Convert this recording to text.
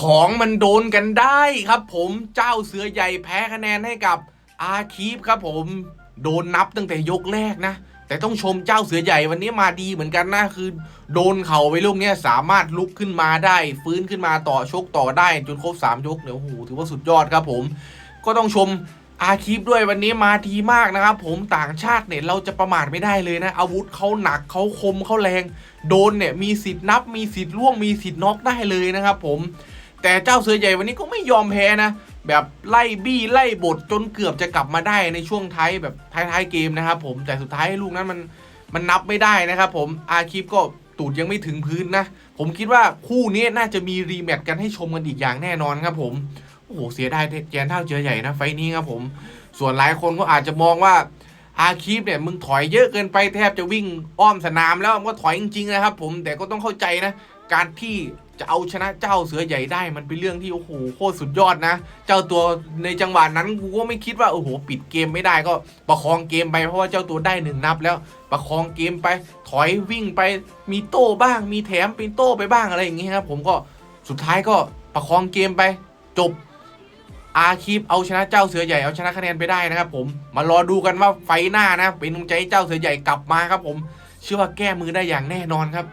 ของมันโดนกันได้ครับผมเจ้าเสือใหญ่แพ้คะแนนให้กับอาคีฟครับผมโดนนับตั้งแต่ยกแรกนะ แต่ต้องชมเจ้าเสือใหญ่วันนี้มาดีเหมือนกันนะคือ โดนเข่าไปลูกเนี้ยสามารถลุกขึ้นมาได้ ฟื้นขึ้นมาต่อชกต่อได้จนครบ3ยกเนี่ยโอ้โหถือว่าสุดยอดครับผม ก็ต้องชมอาคีฟด้วยวันนี้มาดีมากนะครับผมต่างชาติเนี่ยเราจะประมาทไม่ได้เลยนะ อาวุธเขาหนักเขาคมเขาแรง โดนเนี่ยมีสิทธิ์นับมีสิทธิ์ล่วงมีสิทธิ์น็อกได้เลยนะครับผม แต่เจ้าเสือใหญ่วันนี้ก็ไม่ยอมแพ้นะ แบบไล่บี้ไล่บทจนเกือบจะกลับมาได้ในช่วงท้ายแบบท้ายๆเกมนะครับผมแต่สุดท้ายลูกนั้นมันมันนับไม่ได้นะครับผมอาคีฟก็ตูดยังไม่ถึงพื้นนะ ผมคิดว่าคู่นี้น่าจะมีรีแมตช์กันให้ชมกันอีกอย่างแน่นอนครับผมโอ้โหเสียดายแจนเท่าเจอใหญ่นะไฟล์นี้ครับผม ส่วนหลายคนก็อาจจะมองว่า อาคีฟเนี่ยมึงถอยเยอะเกินไปแทบจะวิ่งอ้อมสนามแล้วมันก็ถอยจริงๆนะครับผมแต่ก็ต้องเข้าใจนะ การที่จะเอาชนะเจ้าเสือใหญ่ได้มันเป็นเรื่องที่โอ้โหโคตรสุดยอดนะ เจ้าตัวในจังหวะนั้นกูก็ไม่คิดว่าโอ้โหปิดเกมไม่ได้ก็ประคองเกมไปเพราะว่าเจ้าตัวได้หนึ่งนับแล้วประคองเกมไปถอยวิ่งไปมีโต้บ้าง มีแถมเป็นโต้ไปบ้างอะไรอย่างเงี้ยครับผมก็สุดท้ายก็ประคองเกมไปจบ อาคีปเอาชนะเจ้าเสือใหญ่เอาชนะคะแนนไปได้นะครับผมมารอดูกันว่าไฟหน้านะเป็นกำลังใจให้เจ้าเสือใหญ่กลับมาครับผม เชื่อว่าแก้มือได้อย่างแน่นอนครับ